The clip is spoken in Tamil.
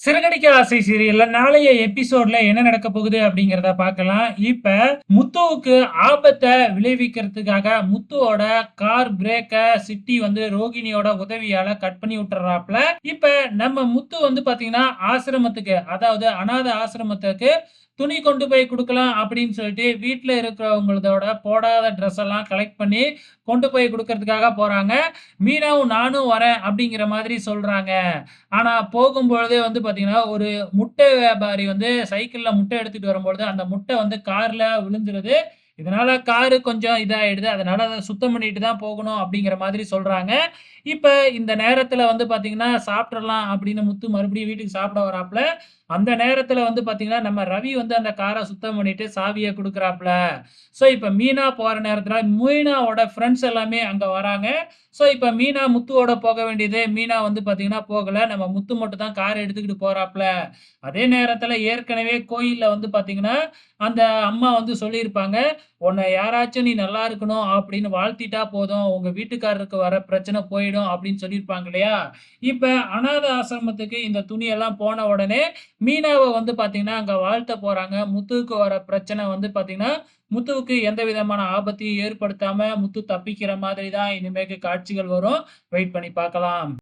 சிறகடிக்க ஆசை சீரியல்ல நாளைய எபிசோட்ல என்ன நடக்க போகுது அப்படிங்கிறத பார்க்கலாம் இப்ப முத்துவுக்கு ஆபத்தை விளைவிக்கிறதுக்காக முத்துவோட கார் பிரேக்க சிட்டி வந்து ரோகிணியோட உதவியால கட் பண்ணி விட்டுறாப்ல இப்ப நம்ம முத்து வந்து பாத்தீங்கன்னா ஆசிரமத்துக்கு அதாவது அனாதை ஆசிரமத்துக்கு துணி கொண்டு போய் கொடுக்கலாம் அப்படின்னு சொல்லிட்டு வீட்டில் இருக்கிறவங்களதோட போடாத ட்ரெஸ் எல்லாம் கலெக்ட் பண்ணி கொண்டு போய் கொடுக்கறதுக்காக போறாங்க. மீனாவும் நானும் வரேன் அப்படிங்கிற மாதிரி சொல்றாங்க. ஆனா போகும்பொழுதே வந்து பார்த்தீங்கன்னா ஒரு முட்டை வியாபாரி வந்து சைக்கிள்ல முட்டை எடுத்துட்டு வரும்பொழுது, அந்த முட்டை வந்து கார்ல விழுந்துருது. இதனால காரு கொஞ்சம் இதாகிடுது அதனால அதை சுத்தம் பண்ணிட்டு தான் போகணும் அப்படிங்கிற மாதிரி சொல்றாங்க. இப்போ இந்த நேரத்தில் வந்து பார்த்தீங்கன்னா சாப்பிட்றலாம் அப்படின்னு முத்து மறுபடியும் வீட்டுக்கு சாப்பிட வராப்புல. அந்த நேரத்தில் வந்து பார்த்திங்கன்னா நம்ம ரவி வந்து அந்த காரை சுத்தம் பண்ணிட்டு சாவியை கொடுக்குறாப்புல. ஸோ இப்போ மீனா போகிற நேரத்தில் மீனாவோட ஃப்ரெண்ட்ஸ் எல்லாமே அங்கே வராங்க. ஸோ இப்போ மீனா முத்துவோட போக வேண்டியது, மீனா வந்து பார்த்திங்கன்னா போகலை. நம்ம முத்து மட்டும் தான் கார் எடுத்துக்கிட்டு போகிறாப்புல அதே நேரத்தில் ஏற்கனவே கோயிலில் வந்து பார்த்திங்கன்னா அந்த அம்மா வந்து சொல்லியிருப்பாங்க, உன்னை யாராச்சும் நீ நல்லா இருக்கணும் அப்படின்னு வாழ்த்திட்டா போதும். உங்க வீட்டுக்காரருக்கு வர பிரச்சனை போயிடும்." அப்படின்னு சொல்லியிருப்பாங்க இல்லையா? இப்ப அனாத ஆசிரமத்துக்கு இந்த துணியெல்லாம் போன உடனே, மீனாவை வந்து பாத்தீங்கன்னா, அங்க வாழ்த்த போறாங்க. முத்துவுக்கு வர பிரச்சனை வந்து பாத்தீங்கன்னா, முத்துவுக்கு எந்த விதமான ஆபத்தையும் ஏற்படுத்தாம முத்து தப்பிக்கிற மாதிரி தான் இனிமேக்கு காட்சிகள் வரும். வெயிட் பண்ணி பார்க்கலாம்.